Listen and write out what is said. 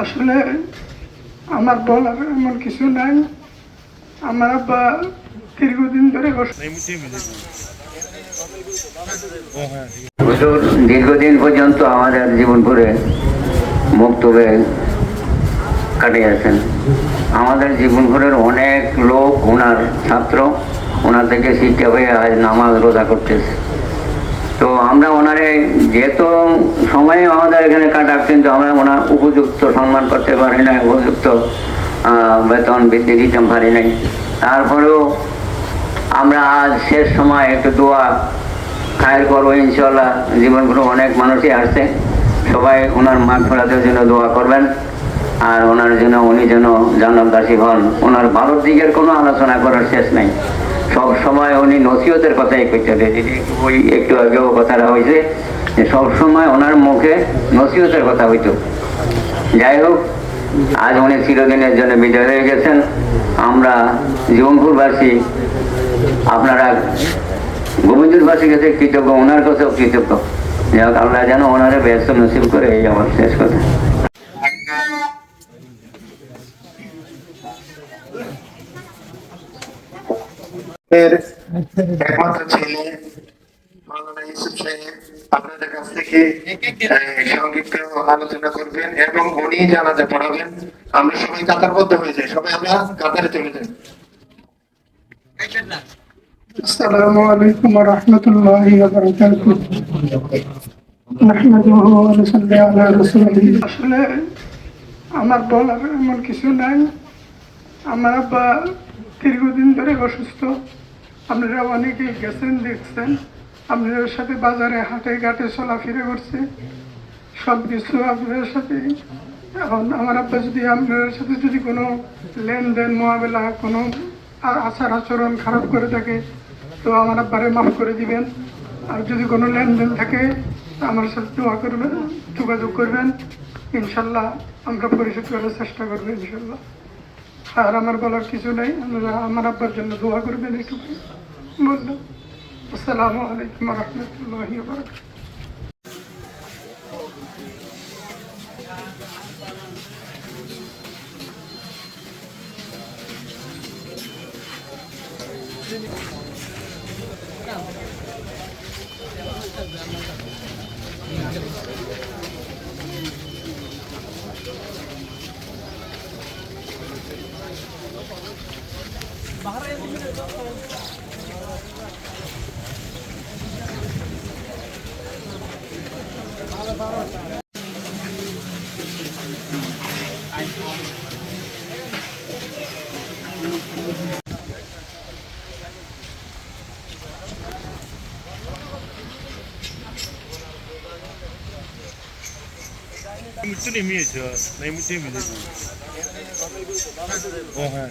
আসলে আমার বলার এমন কিছু নাই। আমার আব্বা দীর্ঘদিন ধরে অসুস্থ দীর্ঘদিন পর্যন্ত আমাদের জীবন করে জীবনপুরে মুক্তবে কাটিয়েছেন আমাদের জীবনপুরের অনেক লোক ওনার ছাত্র ওনার থেকে শিক্ষা হয়ে আজ নামাজ রোজা করতেছে। তো আমরা ওনারে যেহেতু সময় আমাদের এখানে কাটাক, কিন্তু আমরা ওনার উপযুক্ত সম্মান করতে পারি না উপযুক্ত বেতন বৃদ্ধি দিতে পারি নাই। তারপরেও আমরা আজ শেষ সময় একটু দোয়া খায়ের করব ইনশাল্লাহ জীবনগুলো অনেক মানুষই আসছে। সবাই ওনার মাঠ ফেরাতের জন্য দোয়া করবেন। আর ওনার জন্য, উনি যেন জান্নাতবাসী হন। ওনার ভালোর দিকের কোনো আলোচনা করার শেষ নাই। সব সময় উনি নসিহতের কথাই করতে ওই একটু আগেও কথাটা হয়েছে যে সব সময় ওনার মুখে নসিহতের কথা হইতো। যাই হোক, আজ উনি চিরদিনের জন্য বিদায় হয়ে গেছেন। আমরা জীবনপুরবাসী, আপনারা গোবিন্দবাসীর কাছে কৃতজ্ঞ, ওনার কাছেও কৃতজ্ঞ। যাই হোক, আল্লাহ যেন ওনারে ব্যস্ত নসিব করে এই আমার শেষ কথা। এর একমাত্র ছেলে মাওলানা ইউসুফ সাহেব আপনাদের কাছ থেকে সংক্ষিপ্ত আলোচনা করবেন এবং উনি জানাজা পড়াবেন। আমরা সবাই কাতারবদ্ধ হয়ে যাই। সবাই আমরা কাতারে চলে যাই। আসসালামু আলাইকুম রহমতুল্লাহ আসলে আমার বলার এমন কিছু নাই। আমার আব্বা দীর্ঘদিন ধরে অসুস্থ। আপনারা অনেকেই গেছেন, দেখছেন। আপনাদের সাথে বাজারে হাটে ঘাটে চলাফেরা করছে। সব কিছু আপনাদের সাথে। এখন আমার আব্বা যদি আপনাদের সাথে যদি কোনো লেনদেন, মোয়াবেলা, কোনো আর আচার আচরণ খারাপ করে থাকে, তো আমার আব্বারে মাফ করে দিবেন। আর যদি কোনো লেনদেন থাকে আমার সাথে দোয়া করবেন, যোগাযোগ করবেন। ইনশাল্লাহ আমরা পরিশোধ করার চেষ্টা করব, ইনশাল্লাহ। আর আমার বলার কিছু নেই। আপনারা আমার আব্বার জন্য দোয়া করবেন এটুকু বললাম আসসালামু আলাইকুম রহমতুল্লাহ ترجمة نانسي قنقر